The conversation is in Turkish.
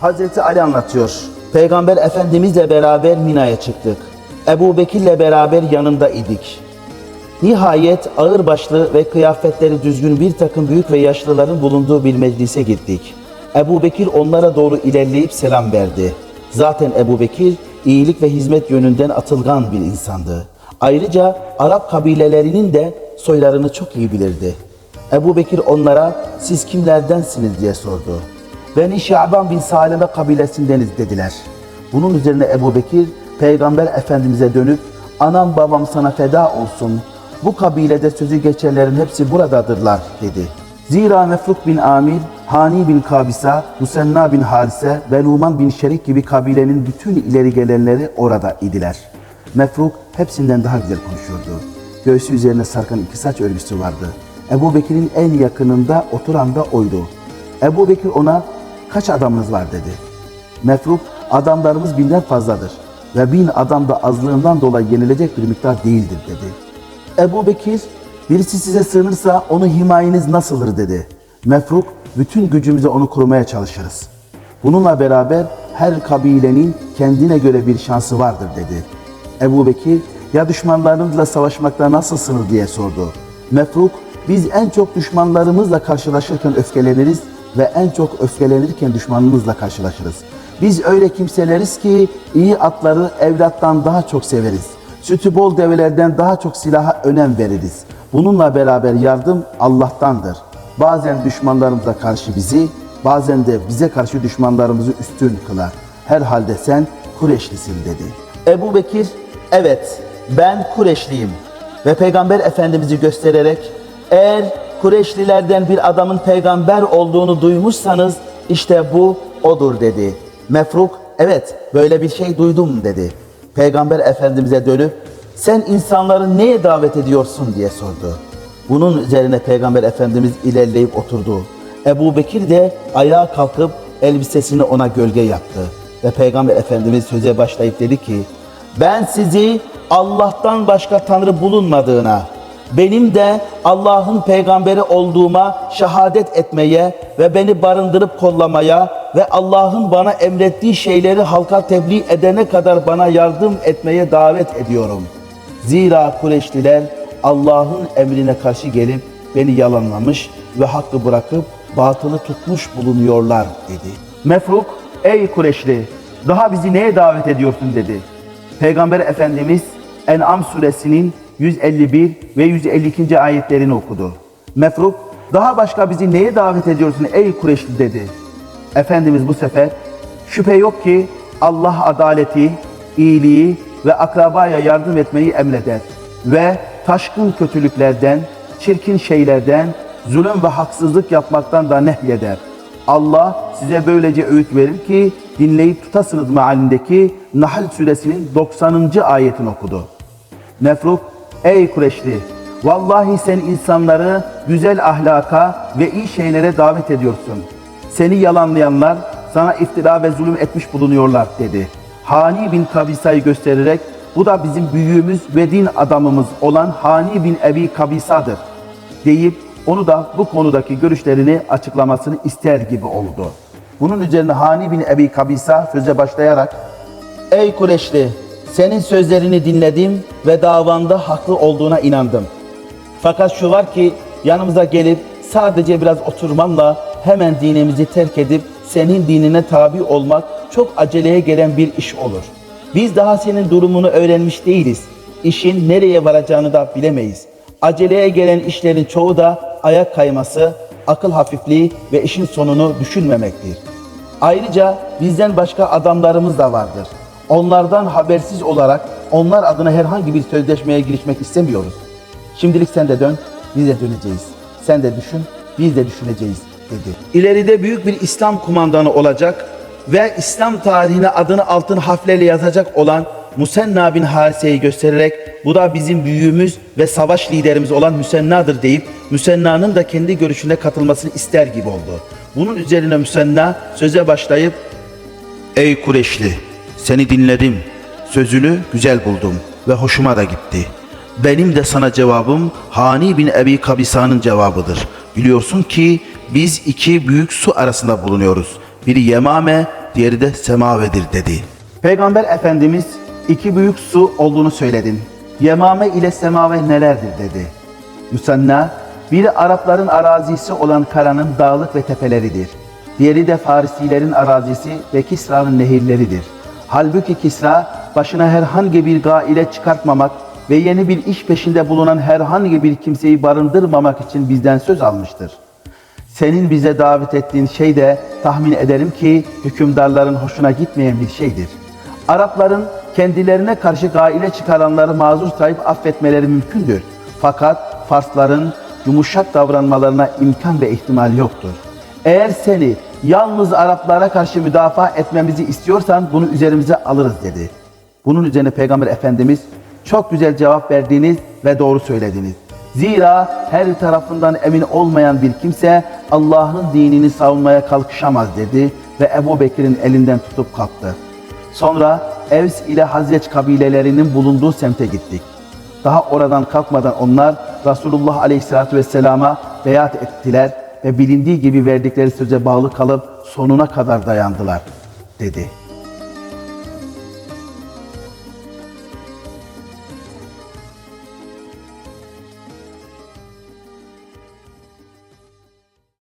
Hazreti Ali anlatıyor. Peygamber Efendimizle beraber Mina'ya çıktık. Ebu Bekir'le beraber yanında idik. Nihayet ağırbaşlı ve kıyafetleri düzgün bir takım büyük ve yaşlıların bulunduğu bir meclise gittik. Ebu Bekir onlara doğru ilerleyip selam verdi. Zaten Ebu Bekir iyilik ve hizmet yönünden atılgan bir insandı. Ayrıca Arap kabilelerinin de soylarını çok iyi bilirdi. Ebu Bekir onlara siz kimlerdensiniz diye sordu. Beni Şaban bin Saleme kabilesindeniz dediler. Bunun üzerine Ebu Bekir Peygamber Efendimiz'e dönüp anam babam sana feda olsun. Bu kabilede sözü geçenlerin hepsi buradadırlar dedi. Zira Mefruk bin Amir, Hani bin Kabisa, Musenna bin Harise ve Numan bin Şerik gibi kabilenin bütün ileri gelenleri orada idiler. Mefruk hepsinden daha güzel konuşuyordu. Göğsü üzerine sarkan iki saç örgüsü vardı. Ebu Bekir'in en yakınında oturan da oydu. Ebu Bekir ona kaç adamınız var dedi. Mefruk adamlarımız binden fazladır ve bin adam da azlığından dolayı yenilecek bir miktar değildir dedi. Ebu Bekir birisi size sığınırsa onu himayeniz nasıldır dedi. Mefruk bütün gücümüze onu korumaya çalışırız. Bununla beraber her kabilenin kendine göre bir şansı vardır dedi. Ebu Bekir ya düşmanlarınızla savaşmakta nasılsınız diye sordu. Mefruk biz en çok düşmanlarımızla karşılaşırken öfkeleniriz ve en çok öfkelenirken düşmanımızla karşılaşırız. Biz öyle kimseleriz ki iyi atları evlattan daha çok severiz. Sütü bol develerden daha çok silaha önem veririz. Bununla beraber yardım Allah'tandır. Bazen düşmanlarımıza karşı bizi, bazen de bize karşı düşmanlarımızı üstün kılar. Herhalde sen Kureşlisin dedi. Ebu Bekir, evet ben Kureşliyim ve Peygamber Efendimiz'i göstererek eğer Kureşlilerden bir adamın peygamber olduğunu duymuşsanız işte bu odur dedi. Mefruk evet böyle bir şey duydum dedi. Peygamber Efendimiz'e dönüp sen insanları neye davet ediyorsun diye sordu. Bunun üzerine Peygamber Efendimiz ilerleyip oturdu. Ebu Bekir de ayağa kalkıp elbisesini ona gölge yaptı. Ve Peygamber Efendimiz söze başlayıp dedi ki ben sizi Allah'tan başka Tanrı bulunmadığına, benim de Allah'ın peygamberi olduğuma şehadet etmeye ve beni barındırıp kollamaya ve Allah'ın bana emrettiği şeyleri halka tebliğ edene kadar bana yardım etmeye davet ediyorum. Zira Kureyşliler Allah'ın emrine karşı gelip beni yalanlamış ve hakkı bırakıp batılı tutmuş bulunuyorlar dedi. Mefruk, ey Kureyşli daha bizi neye davet ediyorsun dedi. Peygamber Efendimiz En'am suresinin 151 ve 152. ayetlerini okudu. Mefruk, daha başka bizi neye davet ediyorsun ey Kureyşli dedi. Efendimiz bu sefer, şüphe yok ki Allah adaleti, iyiliği ve akrabaya yardım etmeyi emreder ve taşkın kötülüklerden, çirkin şeylerden, zulüm ve haksızlık yapmaktan da nehyeder. Allah size böylece öğüt verir ki dinleyip tutasınız mealindeki Nahl suresinin 90. ayetini okudu. Mefruk, ey Kureşli, vallahi sen insanları güzel ahlaka ve iyi şeylere davet ediyorsun. Seni yalanlayanlar sana iftira ve zulüm etmiş bulunuyorlar dedi. Hani bin Kabisa'yı göstererek bu da bizim büyüğümüz ve din adamımız olan Hani bin Ebi Kabisa'dır deyip onu da bu konudaki görüşlerini açıklamasını ister gibi oldu. Bunun üzerine Hani bin Ebi Kabisa söze başlayarak Ey Kureşli senin sözlerini dinledim ve davanda haklı olduğuna inandım. Fakat şu var ki yanımıza gelip sadece biraz oturmanla hemen dinimizi terk edip senin dinine tabi olmak çok aceleye gelen bir iş olur. Biz daha senin durumunu öğrenmiş değiliz. İşin nereye varacağını da bilemeyiz. Aceleye gelen işlerin çoğu da ayak kayması, akıl hafifliği ve işin sonunu düşünmemektir. Ayrıca bizden başka adamlarımız da vardır. Onlardan habersiz olarak onlar adına herhangi bir sözleşmeye girişmek istemiyoruz. Şimdilik sen de dön, biz de döneceğiz. Sen de düşün, biz de düşüneceğiz dedi. İleride büyük bir İslam kumandanı olacak ve İslam tarihine adını altın harflerle yazacak olan Musenna bin Harise'yi göstererek bu da bizim büyüğümüz ve savaş liderimiz olan Müsenna'dır deyip Müsenna'nın da kendi görüşüne katılmasını ister gibi oldu. Bunun üzerine Müsenna söze başlayıp Ey Kureşli seni dinledim. Sözünü güzel buldum ve hoşuma da gitti. Benim de sana cevabım Hani bin Ebi Kabisa'nın cevabıdır. Biliyorsun ki biz iki büyük su arasında bulunuyoruz. Biri Yemame, diğeri de semavedir dedi. Peygamber Efendimiz iki büyük su olduğunu söyledin. Yemame ile semave nelerdir dedi. Müsenna, biri Arapların arazisi olan Kara'nın dağlık ve tepeleridir. Diğeri de Farisilerin arazisi ve Kisra'nın nehirleridir. Halbuki Kisra başına herhangi bir gaile çıkartmamak ve yeni bir iş peşinde bulunan herhangi bir kimseyi barındırmamak için bizden söz almıştır. Senin bize davet ettiğin şey de tahmin ederim ki hükümdarların hoşuna gitmeyen bir şeydir. Arapların kendilerine karşı gaile çıkaranları mazur sayıp affetmeleri mümkündür. Fakat Farsların yumuşak davranmalarına imkan ve ihtimal yoktur. Eğer seni yalnız Araplara karşı müdafaa etmemizi istiyorsan bunu üzerimize alırız dedi. Bunun üzerine Peygamber Efendimiz çok güzel cevap verdiniz ve doğru söylediniz. Zira her tarafından emin olmayan bir kimse Allah'ın dinini savunmaya kalkışamaz dedi ve Ebu Bekir'in elinden tutup kalktı. Sonra Evs ile Hazreç kabilelerinin bulunduğu semte gittik. Daha oradan kalkmadan onlar Resulullah Aleyhisselatü Vesselam'a beyat ettiler ve bilindiği gibi verdikleri söze bağlı kalıp sonuna kadar dayandılar dedi.